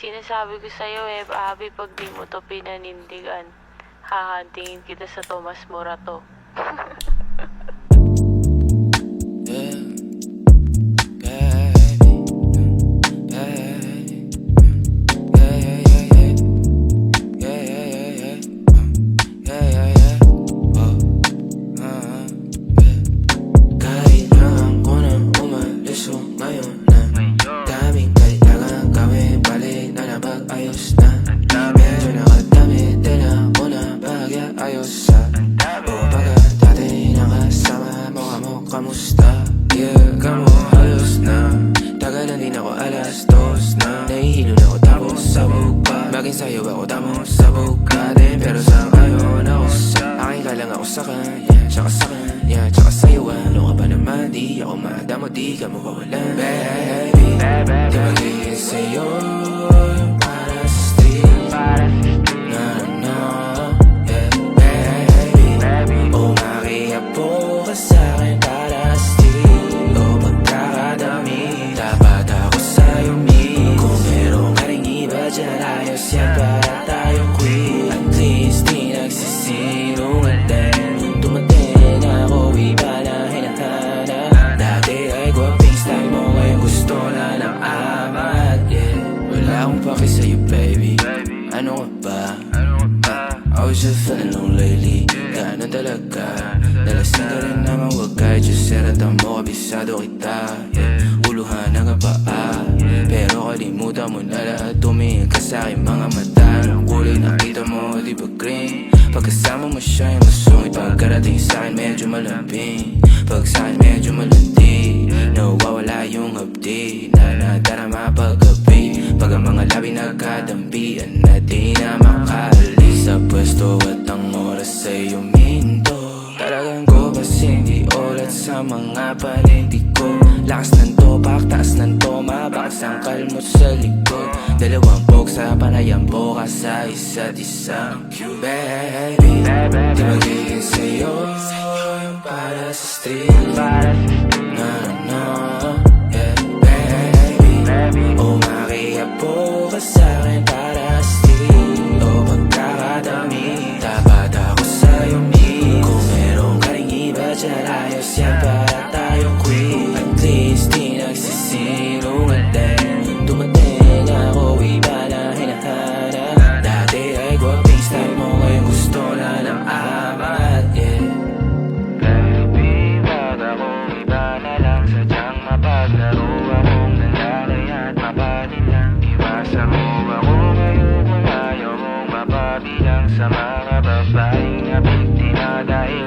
Sinasabi ko sa'yo eh, Abby, pag di mo to pinanindigan, hahantingin kita sa Tomas Morato. sayo ako tapos sabog ka din Pero sa ngayon ako sa Aking ka lang ako sa kanya Tsaka sa kanya, tsaka sa'yo Ano ka ba naman, di ako madamo Di ka mawawalan Baby, di magiging sa'yo Yung para sa street Na na yeah, baby. Umakiapo ka baby. Ano ka ba? I was just feeling low lately. Ganun talaga Nalasing ka rin naman wag kahit yung seratan mo Kabisado kita yeah. Uluhan ang kapaa Pero kalimutan mo na lahat Tumingin ka sa aking mga mata Anong kulay nakita mo di ba green? Pagkasama mo siya yung masungit Pagkarating sa akin medyo malambing. Pag sa akin medyo malandi kasi hindi ulat sa mga panindig ko. Lakas ng topak, taas ng toma Bakas ang kalmot sa likod. Dalawang pok sa panayang boka sa isa't isa Baby, di magiging sa'yo? Para sa street Ayos yan para tayong queen At least di nagsisinungaling Dumating ako iba na hinahanap Dati ay gwaping style mo Ngayon gusto na ng amat yeah. Baby, wag akong iba na lang Sadyang mapaglaro akong nalalay at mapanin lang Iwasan mo ako ngayon kung ayaw mong mapabilang Sa mga babaeng nabiktima dahil